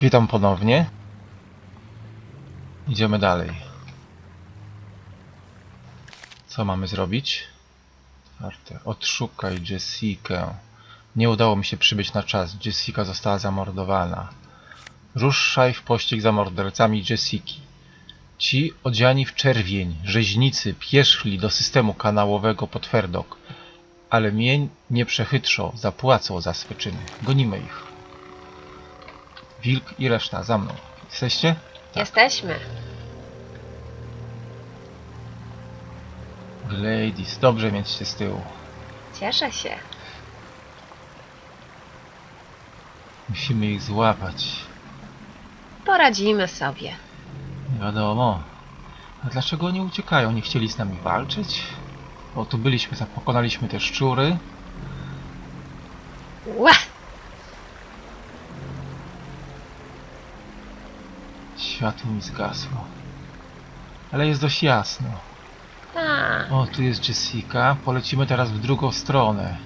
Witam ponownie. Idziemy dalej. Co mamy zrobić? Czwarte. Odszukaj Jessikę. Nie udało mi się przybyć na czas. Jessica została zamordowana. Ruszaj w pościg za mordercami Jessiki. Ci odziani w czerwień, rzeźnicy, pierzchli do systemu kanałowego pod Ferdok. Ale mnie nie przechytrzą, zapłacą za swe czyny. Gonimy ich. Wilk i reszta, za mną. Jesteście? Jesteśmy. Ladies, dobrze mieć się z tyłu. Cieszę się. Musimy ich złapać. Poradzimy sobie. Nie wiadomo. A dlaczego oni uciekają? Nie chcieli z nami walczyć? Bo tu byliśmy, pokonaliśmy te szczury. Ła! Światło mi zgasło. Ale jest dość jasno. A, O, tu jest Jessica. Polecimy teraz w drugą stronę.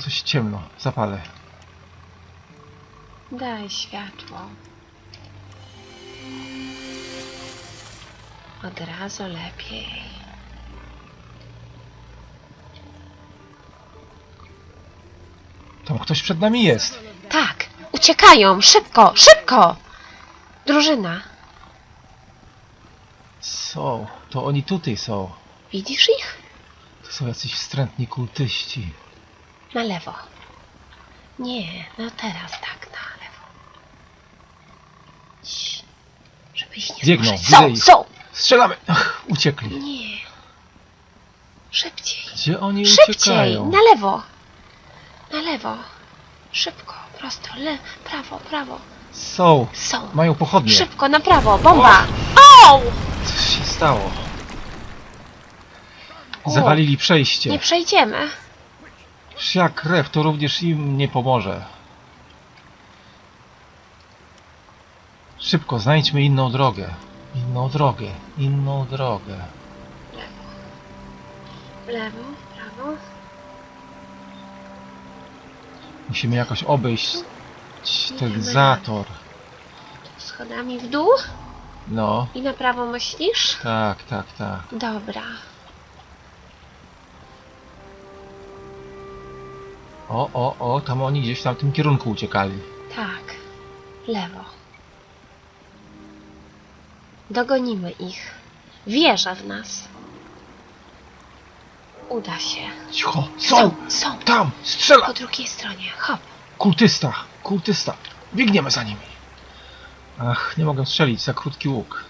Coś ciemno. Zapalę. daj światło. Od razu lepiej. Ktoś przed nami jest. Tak, uciekają! Szybko, szybko! Drużyna, Są. To oni tutaj są. widzisz ich? To są jacyś wstrętni kultyści. Na lewo. Nie, no teraz tak, na lewo. Cii, Żebyś nie Biegną, widzę Są, ich. są! Strzelamy! Ach, uciekli. Nie. Szybciej. Gdzie oni Szybciej! uciekają? Na lewo! Na lewo! Szybko, prosto, le, prawo, prawo. Są. Są. Mają pochodnie. Szybko, na prawo, bomba! O! Co się stało? O. Zawalili przejście. Nie przejdziemy. Szia krew, to również im nie pomoże. Szybko, znajdźmy inną drogę. Inną drogę. Inną drogę. W lewo, w prawo. Musimy jakoś obejść ten zator. Schodami w dół No, i na prawo myślisz? tak, tak, tak. Dobra. O, o, o, tam oni gdzieś tam w tym kierunku uciekali. Tak. Lewo. Dogonimy ich. Wierzę w nas. Uda się. Cicho, są! Są! Tam! Strzela! Po drugiej stronie. Hop. Kultysta! Kultysta! Biegniemy za nimi! Ach, nie mogę strzelić za krótki łuk.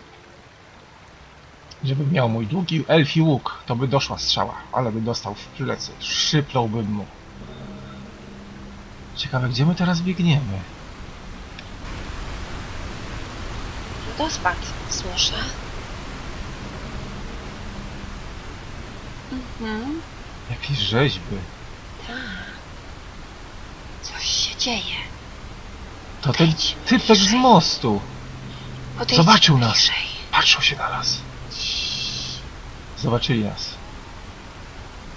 Żebym miał mój długi elfi łuk, to by doszła strzała, ale by dostał w plecy. Szypląłbym mu. Ciekawe, gdzie my teraz biegniemy? Wodospad, słyszę. Mhm. Jakieś rzeźby. Tak. Coś się dzieje. To ten Podejdź typek z bliżej. mostu. Podejdź Zobaczył nas. bliżej. Patrzą się na nas. Zobaczyli nas.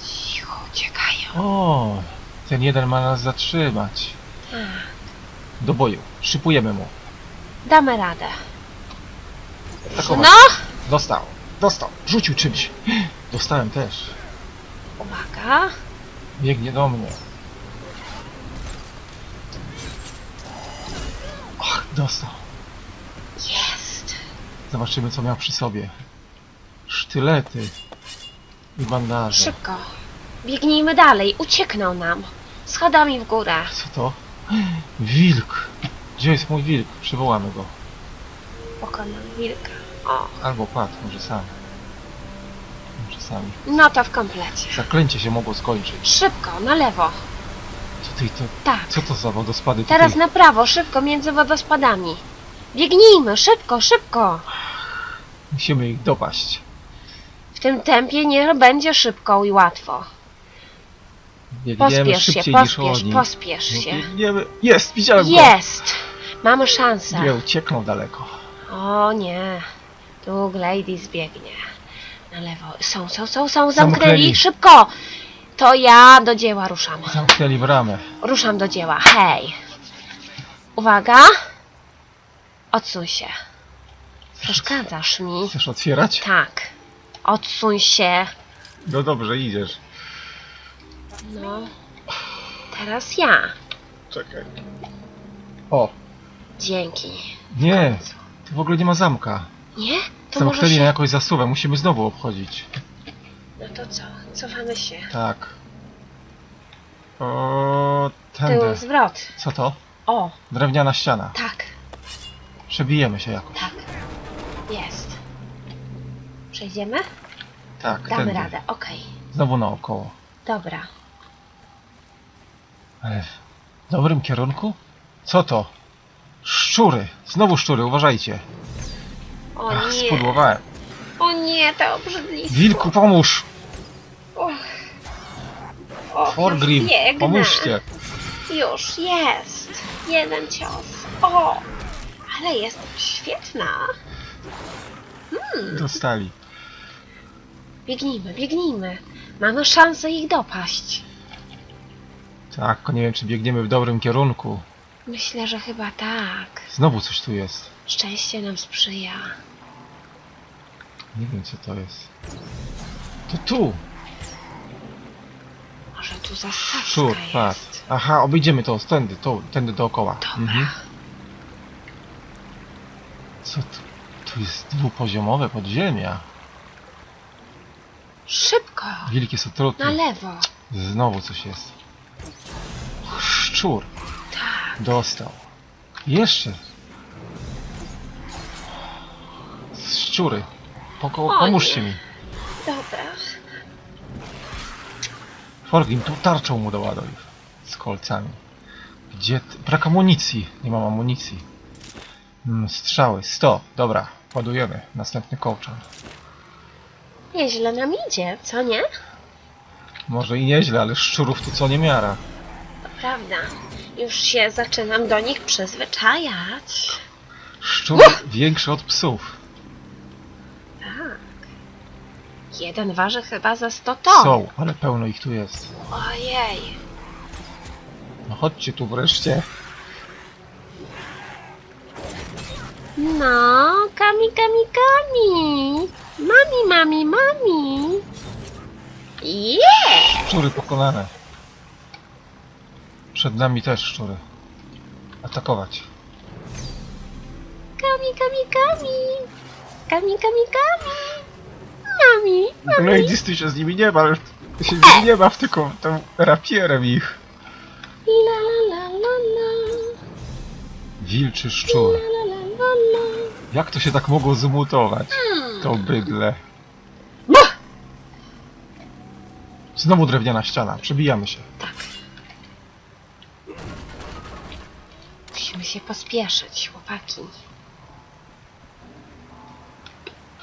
Cicho, uciekają. O, ten jeden ma nas zatrzymać. Tak. Do boju. Szypujemy mu. Damy radę. Atakować. No! Dostał. Dostał. Rzucił czymś. Dostałem też. Uwaga. Biegnie do mnie. Och, dostał. Jest. Zobaczymy, co miał przy sobie. Sztylety. I bandaże. Szybko. Biegnijmy dalej. Uciekną nam. Schodami w górę. Co to? Wilk. Gdzie jest mój wilk? Przywołamy go. Pokonam wilka. O. Albo padł, może sam. Sami. No to w komplecie. Zaklęcie się mogło skończyć. Szybko, na lewo. Co ty to? Tak. Co to za wodospady Teraz tutaj? na prawo, szybko, między wodospadami. Biegnijmy, szybko, szybko. Musimy ich dopaść. W tym tempie nie będzie szybko i łatwo. Biegniemy Pospiesz się, szybciej niż pospiesz, oni. pospiesz się. Biegniemy. Jest, widziałem go. Jest! Mamy szansę. Nie uciekną daleko. O nie. Tu Gladys biegnie. Na lewo. Są, są, są, są. Zamknęli. Zamknęli. Szybko! To ja do dzieła ruszam. Zamknęli bramę. Ruszam do dzieła. Hej. Uwaga. Odsuń się. Przeszkadzasz mi. Chcesz otwierać? Tak. Odsuń się. No dobrze, idziesz. No. Teraz ja. Czekaj. O, Dzięki. nie. Tu w ogóle nie ma zamka. Nie? Zamknęli na jakąś zasuwę. Musimy znowu obchodzić. No to co? Cofamy się. Tak. O, Tył, tędy. zwrot. Co to? O, Drewniana ściana. tak, Przebijemy się jakoś. tak. Jest. Przejdziemy? Tak, Damy tędy. radę, okej. Znowu naokoło. Dobra. Ale w dobrym kierunku? Co to? Szczury! Znowu szczury, uważajcie. O Ach, nie. spudłowałem. O nie, to obrzydlistwo. Wilku, pomóż! Och. Och, Forgrim, biegnę. pomóżcie! Już jest. Jeden cios. O, ale jestem świetna. Dostali. Biegnijmy, biegnijmy. Mamy szansę ich dopaść. Tak, tylko nie wiem, czy biegniemy w dobrym kierunku. Myślę, że chyba tak. Znowu coś tu jest. Szczęście nam sprzyja. Nie wiem, co to jest. To tu! Może tu Szczur, patrz. jest. Aha, obejdziemy to, tędy, to, tędy dookoła. Dobra. Mhm. Co tu? Tu jest dwupoziomowe podziemia. Szybko. Wilk jest otrutny. Na lewo. Znowu coś jest. Szczur. Tak. Dostał. Jeszcze. Szczury. Poko pomóżcie mi. Dobra. Forgim, tu tarczą mu doładuj. Z kolcami. Gdzie... Ty? Brak amunicji. Nie mam amunicji. Mm, strzały. 100. Dobra. Ładujemy. Następny kołczan. Nieźle nam idzie, co nie? Może i nieźle, ale szczurów tu co nie miara. To prawda. Już się zaczynam do nich przyzwyczajać. Szczur większy od psów. Tak. Jeden waży chyba za 100 ton. Są, ale pełno ich tu jest. Ojej. No chodźcie tu wreszcie. No, kami, kami, kami. Mami, mami, mami. Yeah! Szczury pokonane. Przed nami też szczury. Atakować. Kami, kami, kami. Kami, kami, kami. Mami, mami. Ladies, ty się z nimi nie baw. Ty się z nimi nie baw, tylko tą rapierem ich. La, la, la, la, la. Wilczy szczur. La, la, la, la. Jak to się tak mogło zmutować? Hmm. To bydle. Buh! Znowu drewniana ściana. Przebijamy się. Tak. Musimy się pospieszyć, chłopaki.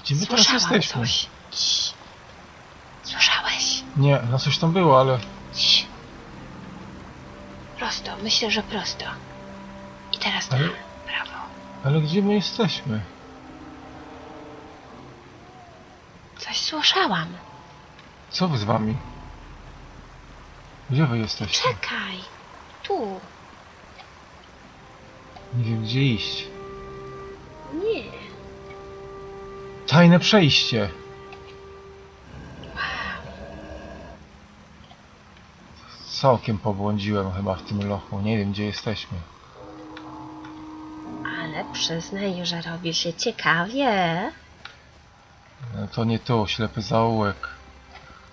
Gdzie my teraz Słyszałam jesteśmy? coś. Cii. Słyszałeś? Nie, no coś tam było, ale... Cii. Prosto, myślę, że prosto. I teraz na Ale- prawo. Ale gdzie my jesteśmy? Coś słyszałam. Co wy z wami? Gdzie wy jesteście? Czekaj. Tu. Nie wiem gdzie iść. Nie. Tajne przejście. Całkiem pobłądziłem chyba w tym lochu. Nie wiem gdzie jesteśmy. Ale przyznaj, że robi się ciekawie. No to nie tu, ślepy zaułek.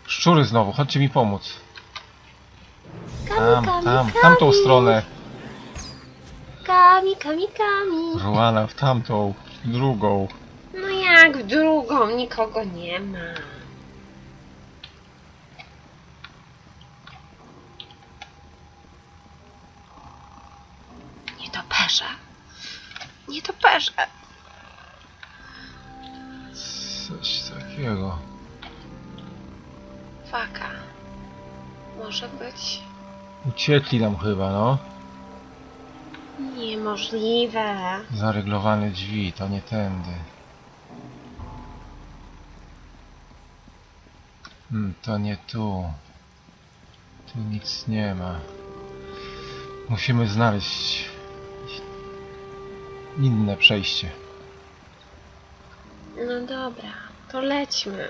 Szczury znowu, chodźcie mi pomóc. Tam, kami, tam, w kami. tamtą stronę. Kami, kami, kami. Ruana w tamtą, w drugą. No jak w drugą, nikogo nie ma. Nie toperze. Nie toperze. Coś takiego. Faka. Może być Uciekli nam chyba, no. niemożliwe. Zaryglowane drzwi, to nie tędy. Hmm, to nie tu. Tu nic nie ma. Musimy znaleźć inne przejście. No dobra, to lećmy.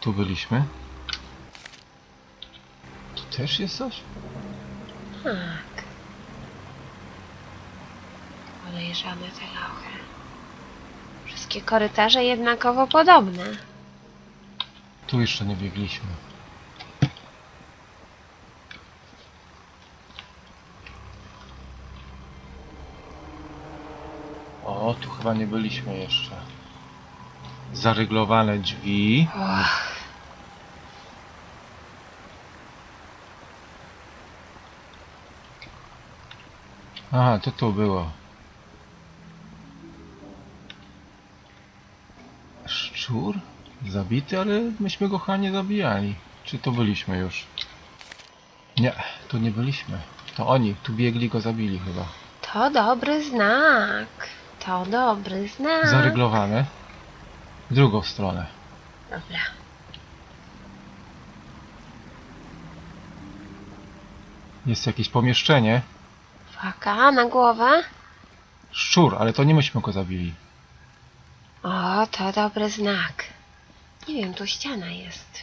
Tu byliśmy. Tu też jest coś? Tak. Podejrzane te lochy. Wszystkie korytarze jednakowo podobne. Tu jeszcze nie biegliśmy. O, tu chyba nie byliśmy jeszcze. Zaryglowane drzwi. Och, Aha, to tu było. Szczur? Zabity, ale myśmy go chyba nie zabijali. Czy to byliśmy już? Nie, tu nie byliśmy. To oni, tu biegli go zabili chyba. to dobry znak. To dobry znak. Zaryglowane. W drugą stronę. Dobra. Jest jakieś pomieszczenie. Faka na głowę. Szczur, ale to nie myśmy go zabili. O, to dobry znak. Nie wiem, tu ściana jest.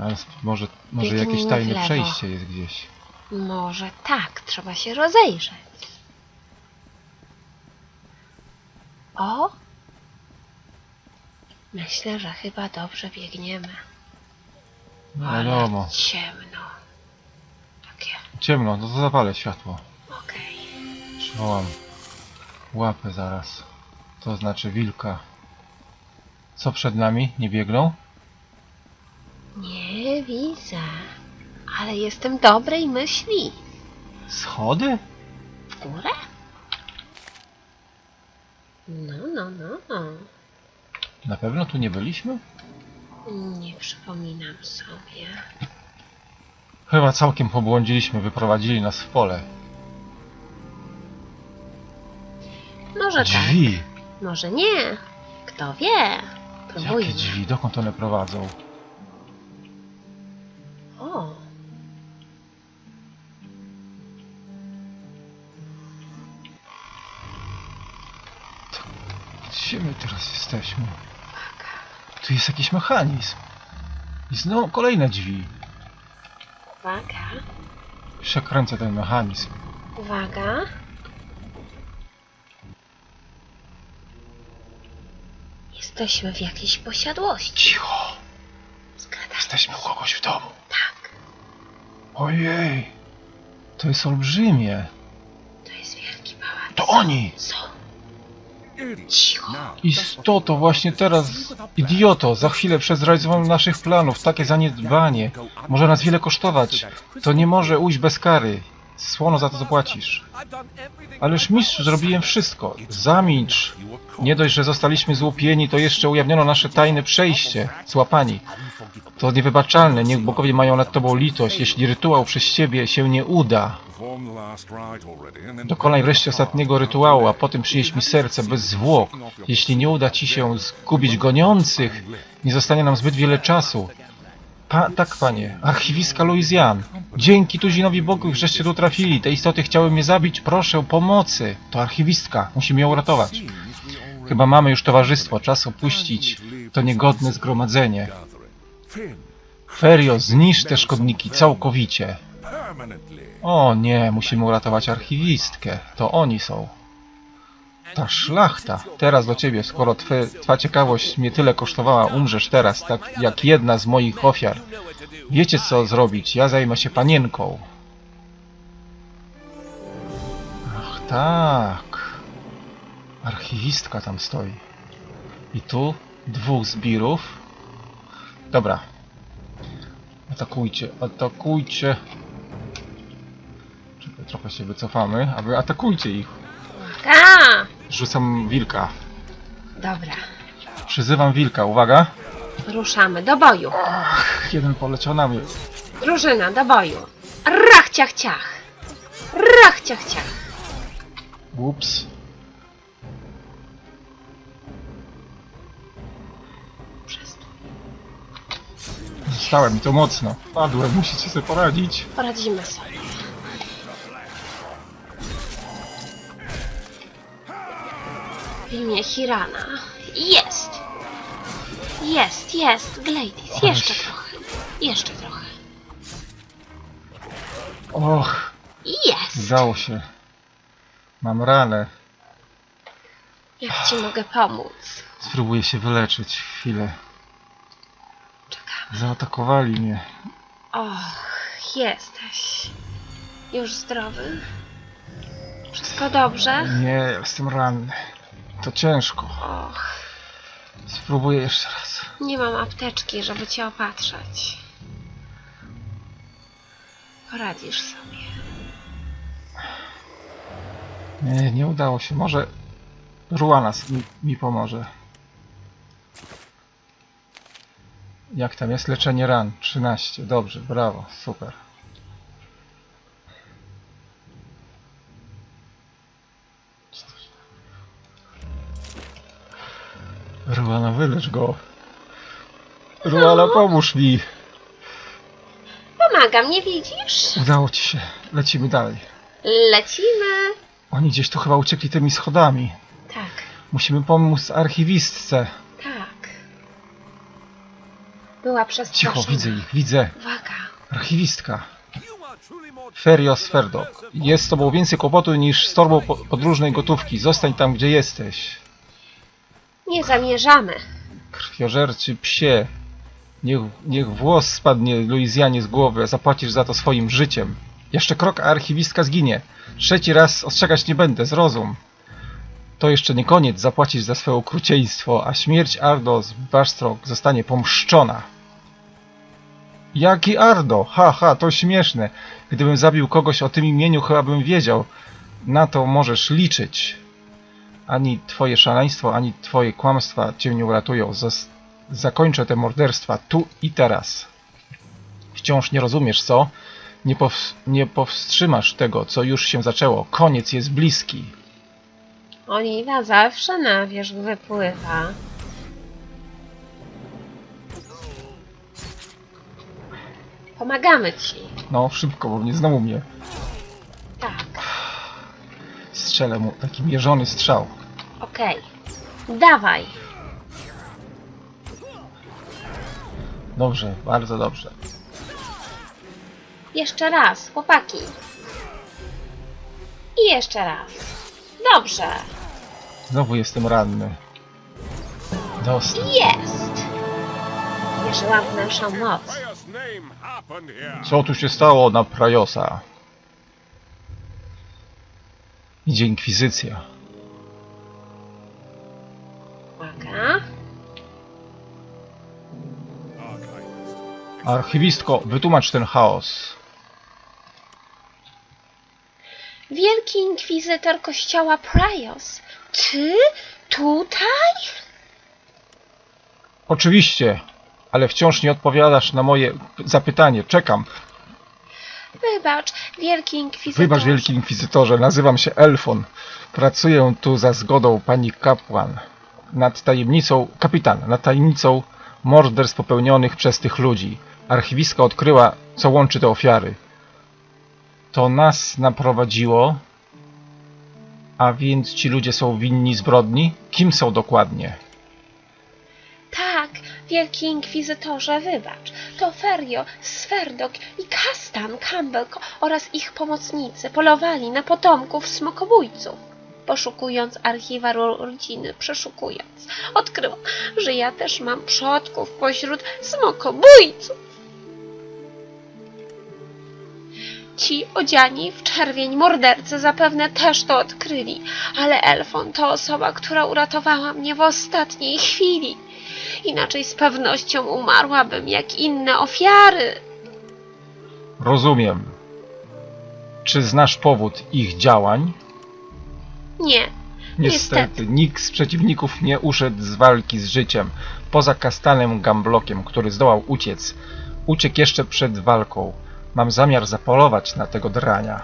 Ale może, może Biegnijmy jakieś w tajne lewo. przejście jest gdzieś. Może tak, trzeba się rozejrzeć. O! Myślę, że chyba dobrze biegniemy. No Ale wiadomo. ciemno. Takie, Ciemno, no to zapalę światło. okej. Przywołam łapę zaraz. To znaczy wilka. Co przed nami? Nie biegną? Nie widzę, ale jestem dobrej myśli. Schody? W górę? No, no, no, no. Na pewno tu nie byliśmy? Nie przypominam sobie. Chyba całkiem pobłądziliśmy, wyprowadzili nas w pole. Może tak, Drzwi! Może nie. Kto wie? Próbujmy. Jakie drzwi? Dokąd one prowadzą? O, Gdzie my teraz jesteśmy? uwaga. Tu jest jakiś mechanizm. I znowu kolejne drzwi. Uwaga, Przekręcę ten mechanizm. uwaga. Jesteśmy w jakiejś posiadłości. Cicho! Zgadza Jesteśmy u kogoś w domu. Tak, Ojej! To jest olbrzymie. to jest wielki pałac. To oni! Są. Cicho. Istoto, właśnie teraz, idioto, za chwilę przez zrealizowanie naszych planów, takie zaniedbanie, może nas wiele kosztować. To nie może ujść bez kary. Słono za to zapłacisz. Ależ mistrz, zrobiłem wszystko. Zamilcz. Nie dość, że zostaliśmy złupieni, to jeszcze ujawniono nasze tajne przejście. Złapani. To niewybaczalne, niech bogowie mają nad tobą litość, jeśli rytuał przez ciebie się nie uda. Dokonaj wreszcie ostatniego rytuału, a potem przynieś mi serce bez zwłok. Jeśli nie uda ci się zgubić goniących, nie zostanie nam zbyt wiele czasu. Pa, tak, panie, archiwiska Louisian. Dzięki tuzinowi bogów, żeście tu trafili. Te istoty chciały mnie zabić. Proszę pomocy. To archiwistka. Musimy ją uratować. Chyba mamy już towarzystwo. Czas opuścić to niegodne zgromadzenie. Ferio, zniszcz te szkodniki całkowicie. O nie, musimy uratować archiwistkę. To oni są. Ta szlachta. Teraz do ciebie, skoro twe, twa ciekawość mnie tyle kosztowała, umrzesz teraz, tak jak jedna z moich ofiar. Wiecie co zrobić, ja zajmę się panienką. Ach tak. Archiwistka tam stoi. I tu dwóch zbirów. Dobra. Atakujcie, atakujcie. Czekaj, trochę się wycofamy, a wy atakujcie ich. Uwaga. Rzucam wilka. Dobra. Przyzywam wilka, uwaga. Ruszamy do boju. Ach, jeden poleciał na mnie. Drużyna, do boju. Rach, ciach, ciach. Rach, ciach, ciach. Ups. Zostałem mi to mocno. Padłem, musicie sobie poradzić. Poradzimy sobie. W imię Hirana. Jest! Jest, jest, Gladys. Jeszcze trochę. Jeszcze trochę. Och, Jest! udało się. Mam ranę. Jak ci mogę pomóc? Spróbuję się wyleczyć. Chwilę. Czekam. Zaatakowali mnie. Och, jesteś. Już zdrowy? Wszystko dobrze? Nie, jestem ranny. To ciężko. Och, Spróbuję jeszcze raz. nie mam apteczki, żeby cię opatrzeć. Poradzisz sobie. Nie, nie udało się. Może Ruanas mi, mi pomoże. Jak tam jest leczenie ran? 13. Dobrze, brawo, super. Ruana, wylecz go. Ruana, pomóż mi. Pomagam, nie widzisz? Udało ci się. Lecimy dalej. Lecimy. Oni gdzieś tu chyba uciekli tymi schodami. Tak, Musimy pomóc archiwistce. tak. Była Cicho, przestraszona. widzę ich, widzę. Uwaga. Archiwistka. Ferio Sferdo. Jest z tobą więcej kłopotu niż z torbą po- podróżnej gotówki. Zostań tam, gdzie jesteś. Nie zamierzamy. Krwiożerczy psie. Niech, niech włos spadnie Luizjanie z głowy, zapłacisz za to swoim życiem. Jeszcze krok, a archiwistka zginie. Trzeci raz ostrzegać nie będę, zrozum. To jeszcze nie koniec, zapłacisz za swoje okrucieństwo, a śmierć Ardo z Basztrok zostanie pomszczona. Jaki Ardo? Ha, ha, to śmieszne. Gdybym zabił kogoś o tym imieniu, chyba bym wiedział. Na to możesz liczyć. Ani twoje szaleństwo, ani twoje kłamstwa cię nie uratują. Zas zakończę te morderstwa tu i teraz. Wciąż nie rozumiesz, co? Nie, pows nie powstrzymasz tego, co już się zaczęło. Koniec jest bliski. Oliwa zawsze na wierzch wypływa. Pomagamy ci. No, szybko, bo mnie znowu mnie strzelę mu taki mierzony strzał. okej. Dawaj. Dobrze, bardzo dobrze. Jeszcze raz, chłopaki. I jeszcze raz. Dobrze. Znowu jestem ranny. Dostał. Jest. Wierzyłam w naszą moc. Co tu się stało na Prajosa? Idzie inkwizycja. Uwaga. Archiwistko, wytłumacz ten chaos. Wielki inkwizytor kościoła Prios. Ty? Tutaj? Oczywiście, ale wciąż nie odpowiadasz na moje zapytanie. Czekam. Wybacz, wielki inkwizytor. Wybacz, wielki inkwizytorze, nazywam się Elfon. Pracuję tu za zgodą pani kapłan nad tajemnicą, kapitan, nad tajemnicą morderstw popełnionych przez tych ludzi. Archiwistka odkryła, co łączy te ofiary. To nas naprowadziło, a więc ci ludzie są winni zbrodni? Kim są dokładnie? Tak, wielki inkwizytorze, wybacz. To Ferio, Sverdok i Kastan Campbell oraz ich pomocnicy polowali na potomków smokobójców. Poszukując archiwa ro- rodziny, przeszukując, odkryłam, że ja też mam przodków pośród smokobójców. Ci odziani w czerwień mordercy zapewne też to odkryli, ale Elfon to osoba, która uratowała mnie w ostatniej chwili. Inaczej z pewnością umarłabym jak inne ofiary. Rozumiem. Czy znasz powód ich działań? Nie, Niestety, nikt z przeciwników nie uszedł z walki z życiem. poza Kastanem Gamblokiem, który zdołał uciec. Uciekł jeszcze przed walką. Mam zamiar zapolować na tego drania.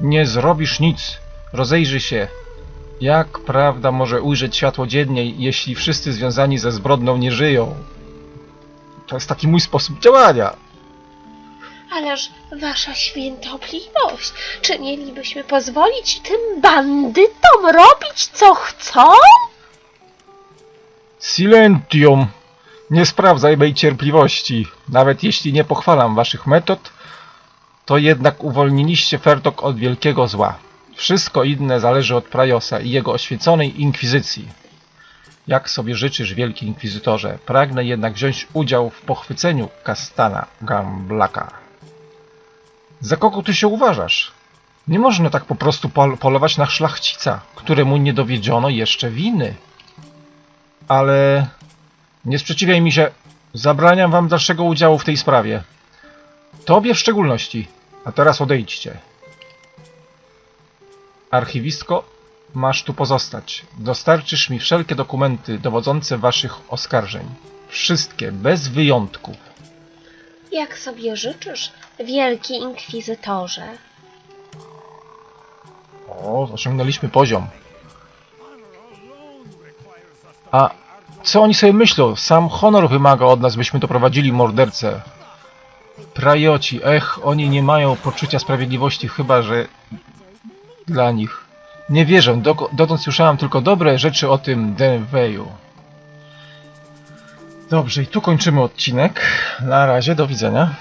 Nie zrobisz nic. Rozejrzyj się. Jak prawda może ujrzeć światło dziennie, jeśli wszyscy związani ze zbrodnią nie żyją? To jest taki mój sposób działania. Ależ wasza świętobliwość, czy mielibyśmy pozwolić tym bandytom robić co chcą? Silentium! Nie sprawdzaj mej cierpliwości. Nawet jeśli nie pochwalam waszych metod, to jednak uwolniliście Ferdok od wielkiego zła. Wszystko inne zależy od Prajosa i jego oświeconej inkwizycji. Jak sobie życzysz, wielki inkwizytorze, pragnę jednak wziąć udział w pochwyceniu Kastana Gamblaka. Za kogo ty się uważasz? Nie można tak po prostu pol polować na szlachcica, któremu nie dowiedziono jeszcze winy. Ale nie sprzeciwiaj mi się. Zabraniam wam dalszego udziału w tej sprawie. Tobie w szczególności. A teraz odejdźcie. Archiwistko, masz tu pozostać. Dostarczysz mi wszelkie dokumenty dowodzące waszych oskarżeń. Wszystkie, bez wyjątku. Jak sobie życzysz, wielki inkwizytorze? O, osiągnęliśmy poziom. A co oni sobie myślą? Sam honor wymaga od nas, byśmy doprowadzili mordercę. Prajoci, ech, oni nie mają poczucia sprawiedliwości, chyba że dla nich. Nie wierzę, do, dotąd słyszałem tylko dobre rzeczy o tym Denveju. Dobrze, i tu kończymy odcinek. Na razie, do widzenia.